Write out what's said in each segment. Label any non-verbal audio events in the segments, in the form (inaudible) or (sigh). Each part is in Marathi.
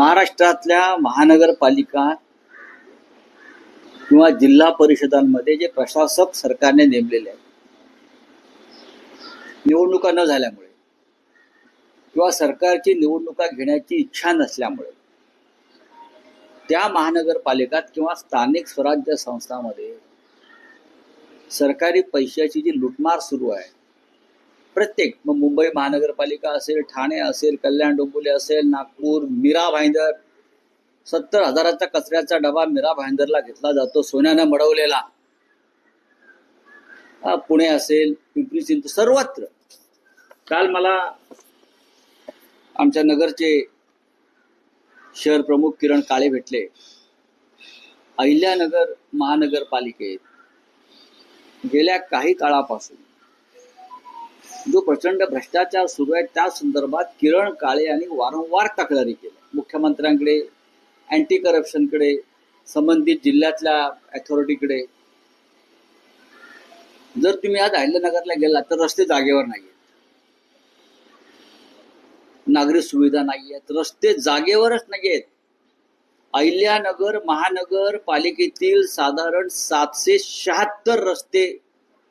महाराष्ट्रातल्या महानगरपालिका किंवा जिल्हा परिषदांमध्ये जे प्रशासक सरकारने नेमलेले आहेत निवडणुका न झाल्यामुळे किंवा सरकारची निवडणुका घेण्याची इच्छा नसल्यामुळे त्या महानगरपालिकात किंवा स्थानिक स्वराज्य संस्थांमध्ये सरकारी पैशाची जी लुटमार सुरू आहे प्रत्येक मग मुंबई महानगरपालिका असेल ठाणे असेल कल्याण डोंबिवली असेल नागपूर मीरा भाईंदर सत्तर हजाराचा कचऱ्याचा डबा मीरा भाईंदरला घेतला जातो सोन्यानं मडवलेला. पुणे असेल पिंपरी चिंच सर्वत्र. काल मला आमच्या नगरचे शहर प्रमुख किरण काळे भेटले. अहिल्यानगर महानगरपालिकेत गेल्या काही काळापासून जो प्रचंड भ्रष्टाचार सुरू आहे त्या संदर्भात किरण काळे यांनी वारंवार तक्रारी केल्या. मुख्यमंत्र्यांकडे अँटी करप्शनकडे संबंधित जिल्ह्यातल्या अथॉरिटीकडे जर तुम्ही आज अहिल्यानगरला गेलात तर रस्ते जागेवर नाही आहेत नागरी सुविधा नाही आहेत रस्ते जागेवरच नाही आहेत अहिल्यानगर महानगर पालिकेतील साधारण सातशे शहात्तर रस्ते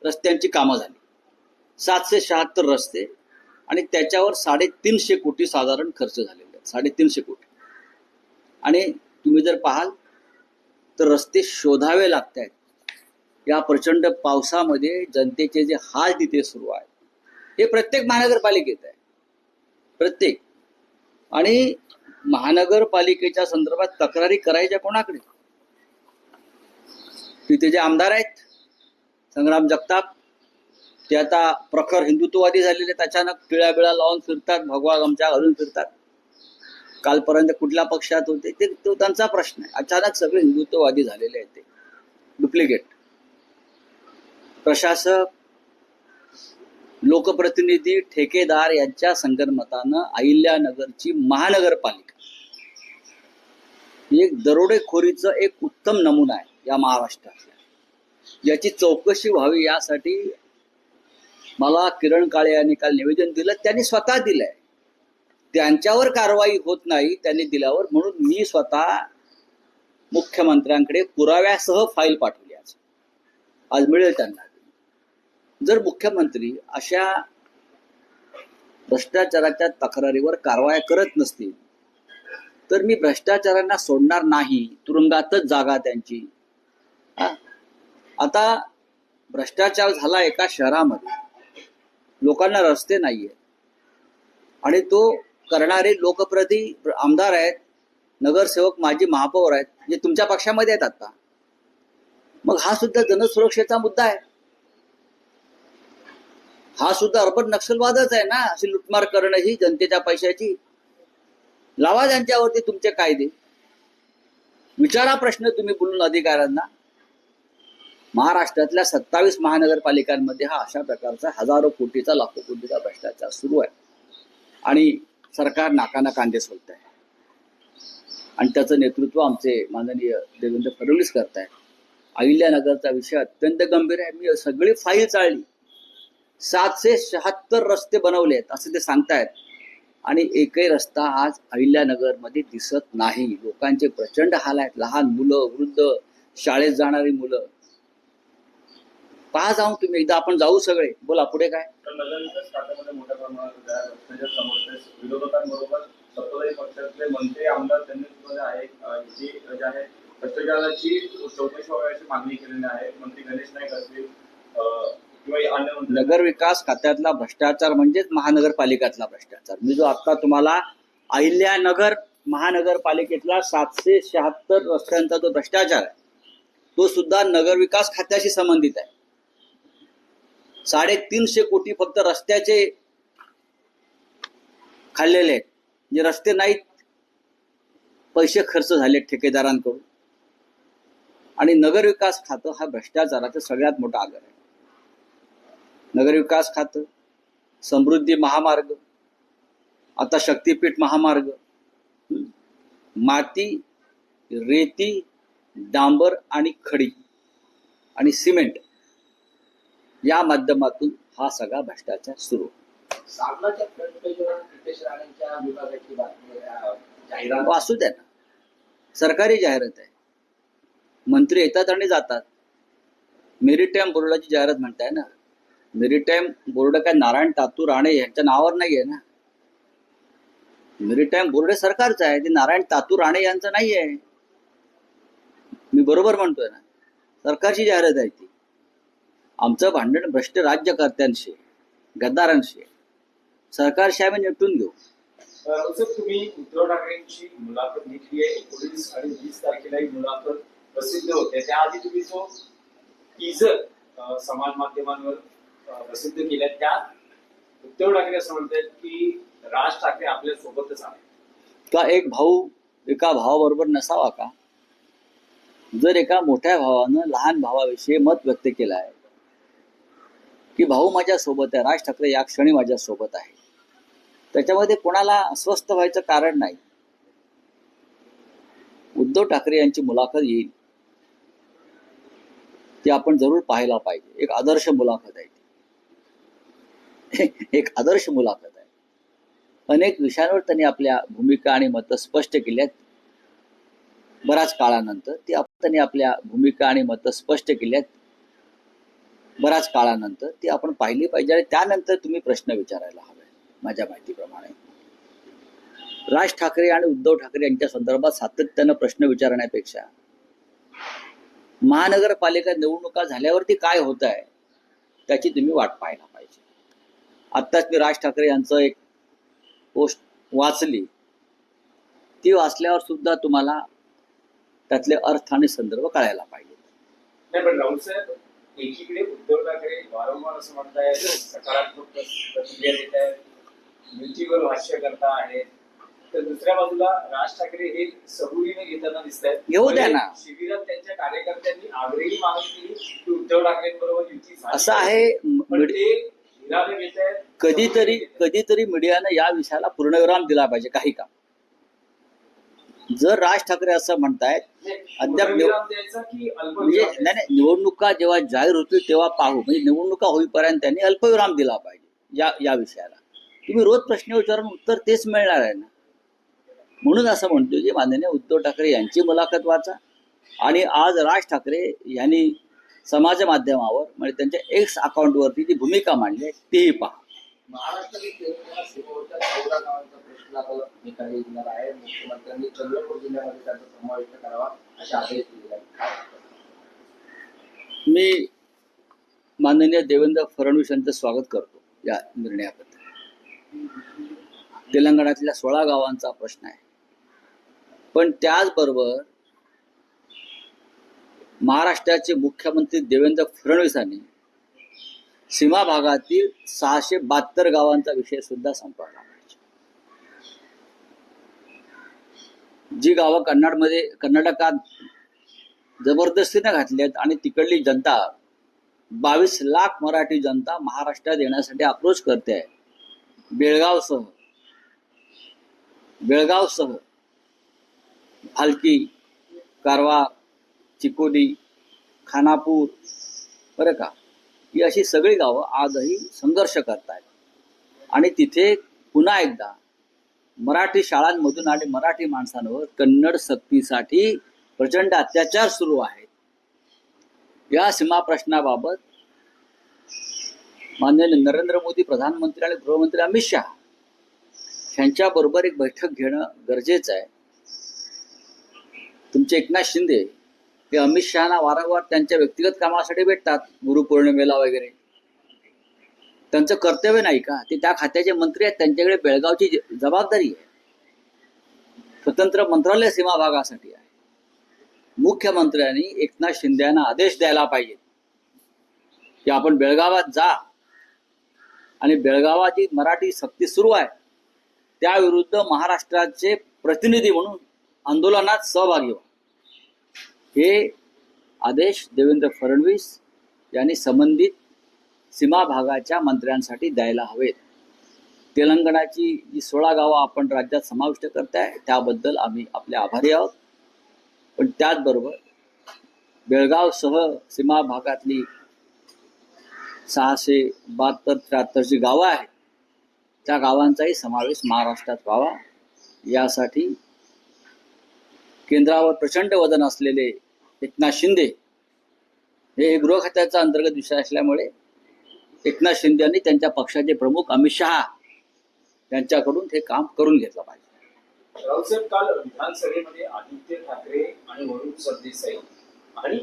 रस्त्यांची कामं झाली. सातशे शहात्तर रस्ते आणि त्याच्यावर साडेतीनशे कोटी साधारण खर्च झालेले आहेत. साडेतीनशे कोटी. आणि तुम्ही जर पाहाल तर रस्ते शोधावे लागत आहेत या प्रचंड पावसामध्ये जनतेचे जे हाल तिथे सुरू आहेत हे प्रत्येक महानगरपालिकेत आहे. प्रत्येक. आणि महानगरपालिकेच्या संदर्भात तक्रारी करायच्या कोणाकडे? तिथे जे आमदार आहेत संग्राम जगताप ते आता प्रखर हिंदुत्ववादी झालेले अचानक पिळ्या बिळा लावून फिरतात भगवा गमच्या घालून फिरतात. कालपर्यंत कुठल्या पक्षात होते ते तो त्यांचा प्रश्न आहे. अचानक सगळे हिंदुत्ववादी झालेले आहेत ते. डुप्लिकेट प्रशासक लोकप्रतिनिधी ठेकेदार यांच्या संगनमतानं अहिल्यानगरची महानगरपालिका. एक दरोडेखोरीचं एक उत्तम नमुना आहे या महाराष्ट्रातल्या. याची चौकशी व्हावी यासाठी मला किरण काळे यांनी काल निवेदन दिलं त्यांनी स्वतः दिलंय. त्यांच्यावर कारवाई होत नाही त्यांनी दिल्यावर म्हणून मी स्वतः मुख्यमंत्र्यांकडे पुराव्यासह फाईल पाठवली आज. आज मिळेल त्यांना. जर मुख्यमंत्री अशा भ्रष्टाचाराच्या तक्रारीवर कारवाया करत नसतील तर मी भ्रष्टाचारांना सोडणार नाही तुरुंगातच जागा त्यांची. आता भ्रष्टाचार झाला एका शहरामध्ये. लोकांना रस्ते नाहीये. आणि तो करणारे लोकप्रती आमदार आहेत नगरसेवक माजी महापौर आहेत जे तुमच्या पक्षामध्ये आहेत आता मग हा सुद्धा जनसुरक्षेचा मुद्दा आहे. हा सुद्धा अर्बन नक्षलवादच आहे ना? अशी लुटमार करणं ही जनतेच्या पैशाची. लावा त्यांच्यावरती तुमचे कायदे. विचारा प्रश्न तुम्ही बोलून अधिकाऱ्यांना. महाराष्ट्रातल्या सत्तावीस महानगरपालिकांमध्ये हा अशा प्रकारचा हजारो कोटीचा लाखो कोटीचा भ्रष्टाचार सुरू आहे. आणि सरकार नाकाना कांदे सोडत आहे आणि त्याचं नेतृत्व आमचे माननीय देवेंद्र फडणवीस करत आहेत अहिल्यानगरचा विषय अत्यंत गंभीर आहे. मी सगळी फाईल चाळली. सातशे शहात्तर रस्ते बनवले आहेत असं ते सांगतायत. आणि एकही रस्ता आज अहिल्यानगरमध्ये दिसत नाही. लोकांचे प्रचंड हाल आहेत. लहान मुलं वृद्ध शाळेत जाणारी मुलं. पहा जाऊन तुम्ही एकदा आपण जाऊ सगळे? बोला पुढे काय? नगर विकास खात्यातला भ्रष्टाचार म्हणजेच महानगरपालिकातला भ्रष्टाचार. मी जो आता तुम्हाला अहिल्यानगर महानगरपालिकेतला सातशे शहात्तर रस्त्यांचा जो भ्रष्टाचार आहे तो सुद्धा नगर विकास खात्याशी संबंधित आहे. साडेतीनशे कोटी फक्त रस्त्याचे खाल्लेले आहेत. म्हणजे रस्ते नाहीत पैसे खर्च झाले ठेकेदारांकडून. आणि नगर विकास खातं हा भ्रष्टाचाराचा सगळ्यात मोठा आगर आहे. नगरविकास खातं समृद्धी महामार्ग आता शक्तीपीठ महामार्ग माती रेती डांबर आणि खडी आणि सिमेंट या माध्यमातून हा सगळा भ्रष्टाचार सुरू. सामनाच्या फ्रंट पेजवर नितेश राणेंच्या विभागाची बातमी अं, जाहिरात. वाचू द्या ना. सरकारी जाहिरात आहे. मंत्री येतात आणि जातात. मेरीटाईम बोर्डाची जाहिरात म्हणताय ना. मेरीटाईम बोर्ड काय नारायण तातू राणे यांच्या नावावर नाही आहे ना. मेरीटाईम बोर्ड हे सरकारचं आहे. ते नारायण तातू राणे यांचं नाही आहे मी बरोबर म्हणतोय ना. सरकारची जाहिरात आहे ती. आमचं भांडण भ्रष्ट राज्यकर्त्यांशी गद्दारांशी. सरकारशी आम्ही निपटून घेऊ. तुम्ही उद्धव ठाकरेंची मुलाखत घेतली आहे एकोणीस आणि वीस तारखेला ही मुलाखत प्रसिद्ध होते. त्याआधी तुम्ही जो टीजर समाज माध्यमांवर प्रसिद्ध केल्या त्यात उद्धव ठाकरे असं म्हणतात की राज ठाकरे आपल्या सोबतच आहे का एक भाऊ एका भावाबरोबर नसावा का? जर एका मोठ्या भावानं लहान भावाविषयी मत व्यक्त केलं आहे की भाऊ माझ्या सोबत आहे राज ठाकरे या क्षणी माझ्या सोबत आहे. त्याच्यामध्ये कोणाला अस्वस्थ व्हायचं कारण नाही. उद्धव ठाकरे यांची मुलाखत येईल. ती आपण जरूर पाहायला पाहिजे. एक आदर्श मुलाखत आहे ती. (laughs) एक आदर्श मुलाखत आहे. अनेक विषयांवर त्यांनी आपल्या भूमिका आणि मतं स्पष्ट केल्यात. बऱ्याच काळानंतर ती त्यांनी आपल्या भूमिका आणि मतं स्पष्ट केल्यात. बऱ्याच काळानंतर ती आपण पाहिली पाहिजे आणि त्यानंतर तुम्ही प्रश्न विचारायला हवे माझ्या माहितीप्रमाणे. राज ठाकरे आणि उद्धव ठाकरे यांच्या संदर्भात सातत्यानं प्रश्न विचारण्यापेक्षा महानगरपालिका निवडणुका झाल्यावरती काय होत आहे त्याची तुम्ही वाट पाहायला पाहिजे. आत्ताच मी राज ठाकरे यांचं एक पोस्ट वाचली. ती वाचल्यावर सुद्धा तुम्हाला त्यातले अर्थ आणि संदर्भ कळायला पाहिजे एकीकडे उद्धव ठाकरे वारंवार असं म्हणताय सकारात्मक प्रतिक्रिया देत आहेत युतीवर भाष्य करता आहेत. तर दुसऱ्या बाजूला राज ठाकरे हे सबुरीने घेताना दिसत आहेत ना. शिबिरात त्यांच्या कार्यकर्त्यांनी आग्रही मागणी केली की उद्धव ठाकरेंबरोबर युती असं आहे पण ते कधीतरी कधीतरी मीडियानं या विषयाला पूर्णविराम दिला पाहिजे काही का जर राज ठाकरे असं म्हणतायत अद्याप निव- म्हणजे नाही नाही निवडणुका जेव्हा जाहीर होतील तेव्हा पाहू. म्हणजे निवडणुका होईपर्यंत त्यांनी अल्पविराम दिला पाहिजे या या विषयाला. तुम्ही रोज प्रश्न विचारून उत्तर तेच मिळणार आहे ना? म्हणून असं म्हणतो की माननीय उद्धव ठाकरे यांची मुलाखत वाचा आणि आज राज ठाकरे यांनी समाज माध्यमावर म्हणजे त्यांच्या एक्स अकाउंटवरती जी भूमिका मांडली आहे तीही पहा. महाराष्ट्रातील तेलंगणा सीमेवरच्या चौदा गावांचा शासनाकडून आता निकाली येणार आहे मुख्यमंत्र्यांनी चंद्रपूर जिल्ह्यामध्ये त्याचा समाविष्ट करावा असे आदेश दिले आहेत मी माननीय देवेंद्र फडणवीस यांचं स्वागत करतो या निर्णयाबद्दल. तेलंगणातल्या सोळा गावांचा प्रश्न आहे. पण त्याचबरोबर महाराष्ट्राचे मुख्यमंत्री देवेंद्र फडणवीसांनी सीमा भागातील सहाशे बहात्तर गावांचा विषय सुद्धा संपवला. जी गावं कन्नडमध्ये कर्नाटकात जबरदस्तीने घातली आहेत आणि तिकडली जनता बावीस लाख मराठी जनता महाराष्ट्रात येण्यासाठी अप्रोच करते आहे. बेळगावसह बेळगावसह भालकी कारवा चिकोडी खानापूर बरं का? ही अशी सगळी गावं आजही संघर्ष करतायत. आणि तिथे पुन्हा एकदा मराठी शाळांमधून आणि मराठी माणसांवर कन्नड सक्तीसाठी प्रचंड अत्याचार सुरू आहेत. या सीमा प्रश्नाबाबत माननीय नरेंद्र मोदी प्रधानमंत्री आणि गृहमंत्री अमित शहा यांच्याबरोबर एक बैठक घेणं गरजेचं आहे. तुमचे एकनाथ शिंदे हे अमित शहाना वारंवार त्यांच्या व्यक्तिगत कामासाठी भेटतात गुरुपौर्णिमेला वगैरे. त्यांचं कर्तव्य नाही का? ते त्या खात्याचे मंत्री आहेत त्यांच्याकडे बेळगावची जबाबदारी आहे. स्वतंत्र मंत्रालय सीमा भागासाठी आहे. मुख्यमंत्र्यांनी एकनाथ शिंदे यांना आदेश द्यायला पाहिजे. की आपण बेळगावात जा. आणि बेळगावाची मराठी सक्ती सुरू आहे. त्याविरुद्ध महाराष्ट्राचे प्रतिनिधी म्हणून आंदोलनात सहभागी व्हा. हे आदेश देवेंद्र फडणवीस यांनी संबंधित सीमा भागाच्या मंत्र्यांसाठी द्यायला हवेत. तेलंगणाची जी सोळा गावं आपण राज्यात समाविष्ट करताय त्याबद्दल आम्ही आपले आभारी आहोत. पण त्याचबरोबर बेळगावसह सीमा भागातली सहाशे बहात्तर त्र्याहत्तर जी गावं आहेत त्या गावांचाही समावेश महाराष्ट्रात व्हावा. यासाठी केंद्रावर प्रचंड वजन असलेले एकनाथ शिंदे हे गृह खात्याचा अंतर्गत विषय असल्यामुळे एकनाथ शिंदे यांनी त्यांच्या पक्षाचे प्रमुख अमित शहा यांच्याकडून हे काम करून घेतलं पाहिजे. रावसाहेब काल विधानसभेमध्ये आदित्य ठाकरे आणि वरुण सरदेसाई आणि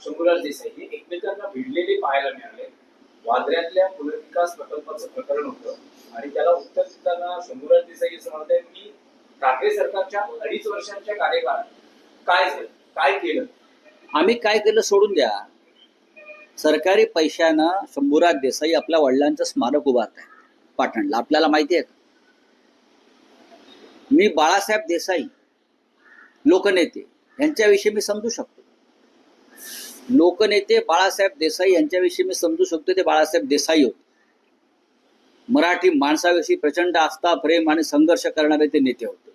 शंभूराज देसाई हे एकमेकांना भिडलेले पाहायला मिळाले. वांद्र्यातल्या पुनर्विकास प्रकल्पाचं प्रकरण होतं आणि त्याला उत्तर देताना शंभूराज देसाई असं म्हणत आहेत की ठाकरे सरकारच्या अडीच वर्षांच्या कार्यकाळात काय झालं? काय केलं? आम्ही काय केलं सोडून द्या. सरकारी पैशानं शंभूराज देसाई आपल्या वडिलांचं स्मारक उभारत आहे पाटणला. आपल्याला माहिती आहे का? मी बाळासाहेब देसाई लोकनेते यांच्याविषयी मी समजू शकतो. लोकनेते बाळासाहेब देसाई यांच्याविषयी मी समजू शकतो ते बाळासाहेब देसाई होते. मराठी माणसाविषयी प्रचंड आस्था प्रेम आणि संघर्ष करणारे ते नेते होते.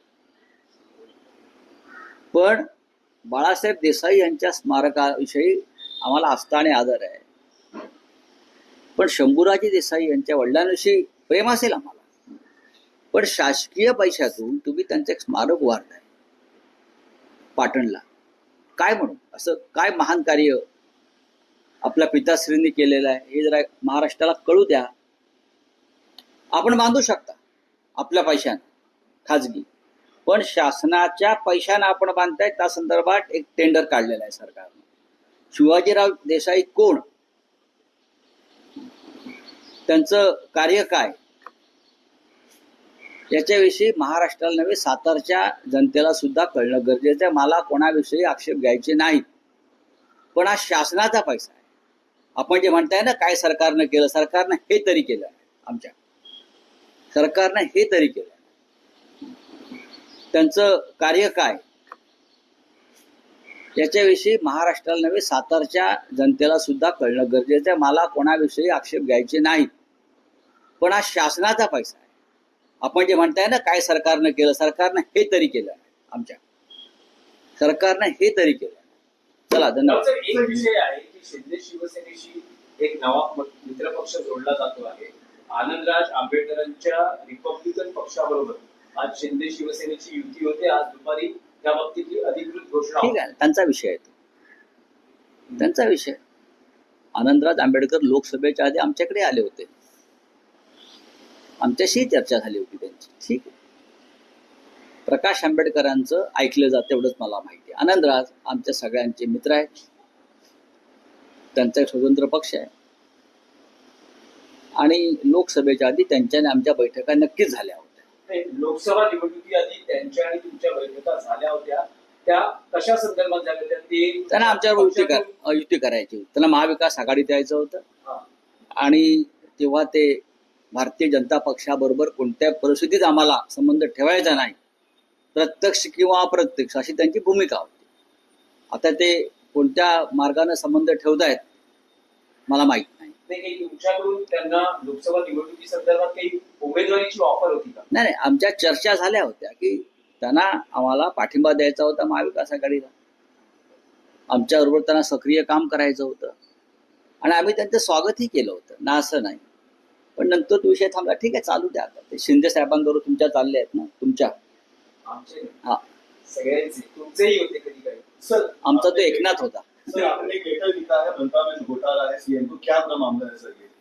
पण बाळासाहेब देसाई यांच्या स्मारकाविषयी आम्हाला आस्था आणि आदर आहे. पण शंभूराजी देसाई यांच्या वडिलांविषयी प्रेम असेल आम्हाला. पण शासकीय पैशातून तुम्ही त्यांचं एक स्मारक उभारताय पाटणला. काय म्हणू? असं काय महान कार्य आपल्या पिताश्रींनी केलेलं आहे? हे जरा महाराष्ट्राला कळू द्या. आपण बांधू शकता आपल्या पैशान खाजगी. पण शासनाच्या पैशानं आपण बांधताय त्या संदर्भात एक टेंडर काढलेला आहे सरकारनं. शिवाजीराव देसाई कोण? त्यांचं कार्य काय? याच्याविषयी महाराष्ट्राला नव्हे सातारच्या जनतेला सुद्धा कळणं गरजेचं आहे. मला कोणाविषयी आक्षेप घ्यायचे नाहीत. पण हा शासनाचा पैसा आहे. आपण जे म्हणताय ना काय सरकारनं केलं? सरकारनं हे तरी केलं आहे आमच्या. सरकारनं हे तरी केलं त्यांचं कार्य काय? याच्याविषयी महाराष्ट्राला नव्हे सातारच्या जनतेला सुद्धा कळणं गरजेचं आहे. मला कोणाविषयी आक्षेप घ्यायचे नाहीत. पण हा शासनाचा पैसा आहे. आपण जे म्हणताय ना काय सरकारनं केलं सरकारनं हे तरी केलं आमच्या. सरकारनं हे तरी केलं चला धन्यवाद. एक विषय आहे की शिंदे शिवसेनेशी एक नवा मित्रपक्ष जोडला जातो आहे. आनंदराज आंबेडकरांच्या रिपब्लिकन पक्षाबरोबर. आज शिंदे शिवसेनेची युती होते. आज दुपारी त्या बाबतीतली अधिकृत घोषणा ठीक आहे त्यांचा विषय आहे तो. त्यांचा विषय आनंदराज आंबेडकर लोकसभेच्या आधी आमच्याकडे आले होते. आमच्याशी चर्चा झाली होती त्यांची. ठीक आहे. प्रकाश आंबेडकरांचं ऐकलं जातं एवढंच मला माहिती आहे. आनंदराज आमच्या सगळ्यांचे मित्र आहेत. त्यांचा एक स्वतंत्र पक्ष आहे. आणि लोकसभेच्या आधी त्यांच्याने आमच्या बैठका नक्कीच झाल्या होत्या. लोकसभा निवडणुकी आधी त्यांच्या आणि तुमच्या बैठका झाल्या होत्या. त्या कशा संदर्भात झाल्या होत्या? ते त्यांना आमच्यावर युती कर युती करायची त्यांना महाविकास आघाडीत यायचं होतं. आणि तेव्हा ते भारतीय जनता पक्षाबरोबर कोणत्या परिस्थितीत आम्हाला संबंध ठेवायचा नाही. प्रत्यक्ष किंवा अप्रत्यक्ष अशी त्यांची भूमिका होती. आता ते कोणत्या मार्गाने संबंध ठेवतायत मला माहीत नाही नाही काही तुमच्याकडून त्यांना लोकसभा निवडणुकी संदर्भात काही उमेदवारीची ऑफर होती का? नाही नाही आमच्या चर्चा झाल्या होत्या की त्यांना आम्हाला पाठिंबा द्यायचा होता महाविकास आघाडीला. आमच्याबरोबर त्यांना सक्रिय काम करायचं होतं. आणि आम्ही त्यांचं स्वागतही केलं होतं. ना असं नाही. पण नंतर तो विषय थांबला. ठीक आहे चालू द्या आता. ते शिंदे साहेबांबरोबर तुमच्या चालले आहेत ना? तुमच्या. हा. सगळ्यांचे. तुमचेही होते कधी काही सर आमचा तो एकनाथ होता.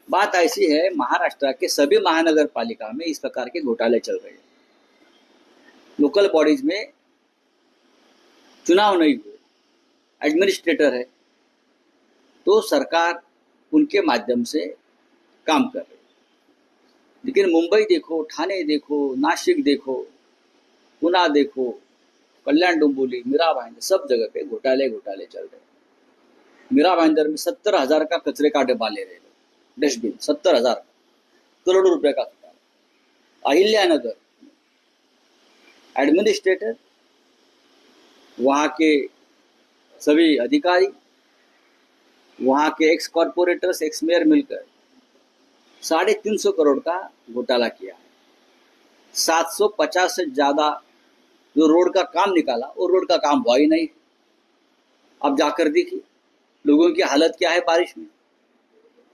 बात ऐसी है, महाराष्ट्र के सभी महानगर पालिका में इस प्रकार के घोटाले चल रहे हैं। लोकल बॉडीज में चुनाव नहीं हुए एडमिनिस्ट्रेटर है तो सरकार उनके माध्यम से काम कर रही लेकिन मुंबई देखो, ठाणे देखो, नासिक देखो पुना देखो, कल्याण डोंबिवली मीरा भाईंदर सब जगह पे घोटाले घोटाले चल रहे हैं। मीरा भाईंदर में सत्तर हज़ार का कचरे का डिब्बा ले रहे डस्टबिन, सत्तर हज़ार करोड़ों रुपए का अहिल्यानगर एडमिनिस्ट्रेटर, वहाँ के सभी अधिकारी, वहाँ के एक्स कॉरपोरेटर्स एक्स मेयर मिलकर साढ़े तीन सौ करोड़ का घोटाला किया है। सात सौ पचास से ज़्यादा जो रोड का काम निकाला, वो रोड का काम हुआ ही नहीं। अब जाकर देखिए। लोगों की हालत क्या है बारिश में?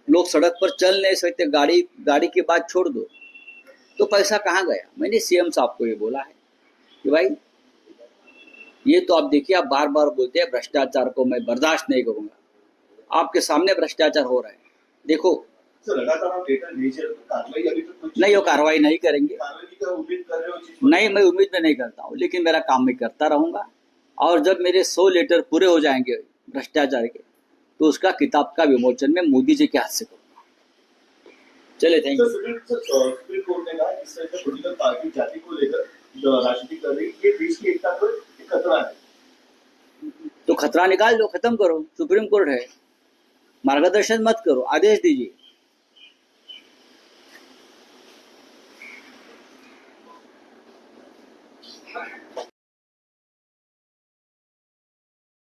लोग सड़क पर चल नहीं सकते गाड़ी गाड़ी की बात छोड़ दो। तो पैसा कहाँ गया? मैंने सीएम साहब को ये बोला है कि भाई ये तो आप देखिए आप बार बार बोलते हैं भ्रष्टाचार को मैं बर्दाश्त नहीं करूँगा। आपके सामने भ्रष्टाचार हो रहा है। देखो। नहीं वो कार्रवाई नहीं करेंगे। नहीं मैं उम्मीद में नहीं करता हूँ लेकिन मेरा काम मैं करता रहूँगा। और जब मेरे सौ लेटर पूरे हो जाएँगे भ्रष्टाचार के तो उसका किताब का विमोचन में मोदी जी के हाथ से करूँगा। चले thank you supreme sir, supreme court ने कहा इस तरह से पोलिटिकल पार्टी जाति को लेकर राजनीति कर रही ये देश की एकता पर खतरा है। तो खतरा निकाल दो खत्म करो। सुप्रीम कोर्ट है। मार्गदर्शन मत करो। आदेश दीजिए।